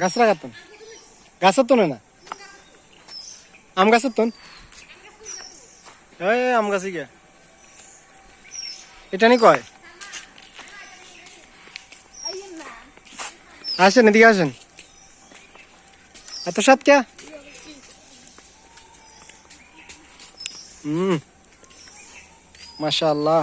গাছ লাগাতন গাছের তো না? আম গাছের তন এই আম গাছে গিয়া। এটা নি কয়? আসেন, এদিকে আসেন। এত সাত কে? হুম। মাশাআল্লাহ।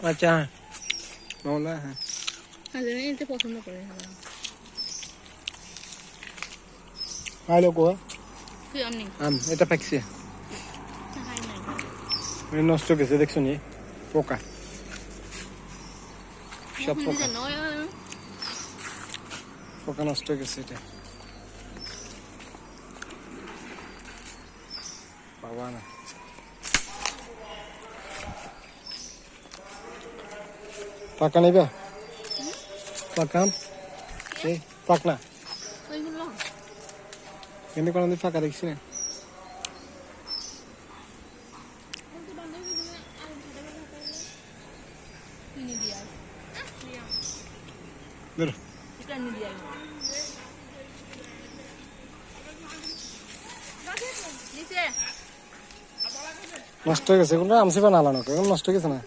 আচ্ছা। হ্যাঁ। মামলা হ্যাঁ আজ এতে পছন্দ করে আইলো কো কি আমনি। আম এটা পাকছে হাই নষ্ট গেছে দেখছ নি? পোকা। সব পোকা। পোকা নষ্ট গেছে এটা। বাবা না। পাকা নেবে? পাকা? এই পাক না কিন্তু কোনোদিন ফাঁকা দেখছি না। কিনে কিনে নষ্ট হয়ে গেছে কোনো আমসি বা নালানো নষ্ট হয়ে গেছে না?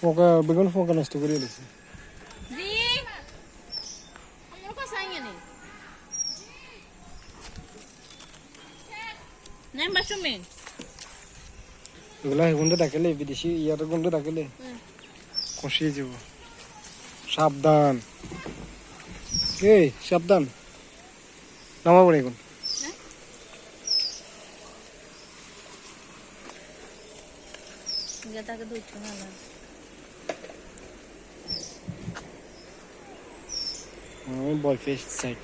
পোকা বেগুন পোকা নষ্ট করে দিয়েছে এগুলা গুন্ডে ডাকেলে বিদেশি ইয়ার গুন্ডে ডাকেলে কষিয়ে যাব সাবধান এই সাবধান নামাবো এখন গিয়ে তাকে ধরতে ভালো আমি বল ফিশ সাইড